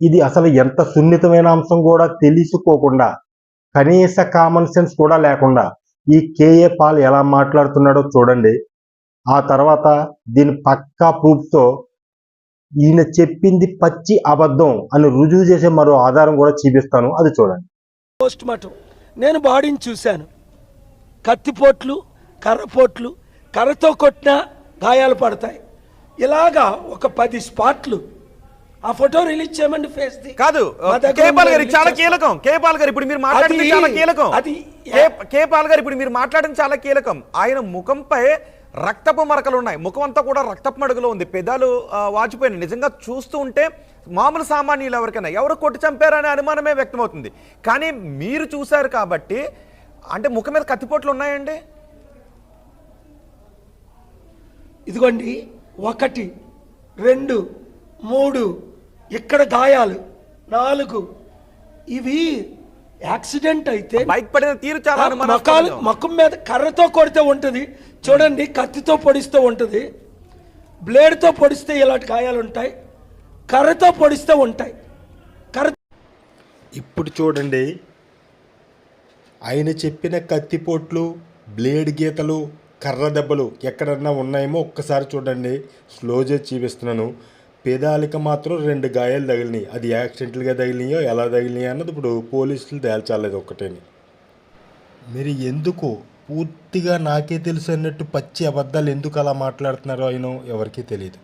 ఇది అసలు ఎంత సున్నితమైన అంశం కూడా తెలుసుకోకుండా కనీస కామన్ సెన్స్ కూడా లేకుండా ఈ కేఏ పాల్ ఎలా మాట్లాడుతున్నాడో చూడండి. ఆ తర్వాత దీని పక్కా ప్రూఫ్తో ఈయన చెప్పింది పచ్చి అబద్ధం అని రుజువు చేసే మరో ఆధారం కూడా చూపిస్తాను. అది చూడండి. పోస్ట్ మార్టం నేను బాడీని చూశాను. కత్తిపోట్లు కర్రపోట్లు కర్రతో కొట్టినా గాయాలు పడతాయి. ఇలాగా ఒక పది స్పాట్లు ఆ ఫోటో రిలీజ్ చేయమండి ఫేస్ ది. కాదు కేపాల్ గారు చాలా కీలకం. కేపాల్ గారు ఇప్పుడు మీరు మాట్లాడింది చాలా కీలకం. అది- కేపాల్ గారు ఇప్పుడు మీరు మాట్లాడింది చాలా కీలకం. ఆయన ముఖంపై రక్తపు మరకలు ఉన్నాయి. ముఖం అంతా కూడా రక్తపు మడుగులో ఉంది. పెదాలు వాచిపోయినాయి. నిజంగా చూస్తూ ఉంటే మామూలు సామాన్యులు ఎవరికైనా ఎవరు కొట్టి చంపారనే అనుమానమే వ్యక్తమవుతుంది. కానీ మీరు చూశారు కాబట్టి అంటే ముఖం మీద కత్తిపోట్లు ఉన్నాయండి? ఇదిగోండి ఒకటి రెండు మూడు ఇక్కడ గాయాలు. నాలుగు. ఇవి యాక్సిడెంట్ అయితే బైక్ పడిన తీరు చాలా. మొక్కం మీద కర్రతో కొడితే ఉంటుంది. చూడండి కత్తితో పొడిస్తే ఉంటుంది. బ్లేడ్తో పొడిస్తే ఇలాంటి గాయాలు ఉంటాయి. కర్రతో పొడిస్తే ఉంటాయి. కర్ర ఇప్పుడు చూడండి. ఆయన చెప్పిన కత్తిపోట్లు బ్లేడ్ గీతలు కర్ర దెబ్బలు ఎక్కడన్నా ఉన్నాయేమో ఒక్కసారి చూడండి. స్లో చేసి చూపిస్తున్నాను. పేదాలిక మాత్రం రెండు గాయాలు తగిలినాయి. అది యాక్సిడెంట్లుగా తగిలినాయో ఎలా తగిలినాయో అన్నది ఇప్పుడు పోలీసులు తేల్చాలేదు ఒకటేని మీరు ఎందుకు? పూర్తిగా నాకే తెలుసు అన్నట్టు పచ్చి అబద్ధాలు ఎందుకు అలా మాట్లాడుతున్నారో ఆయన ఎవరికీ తెలియదు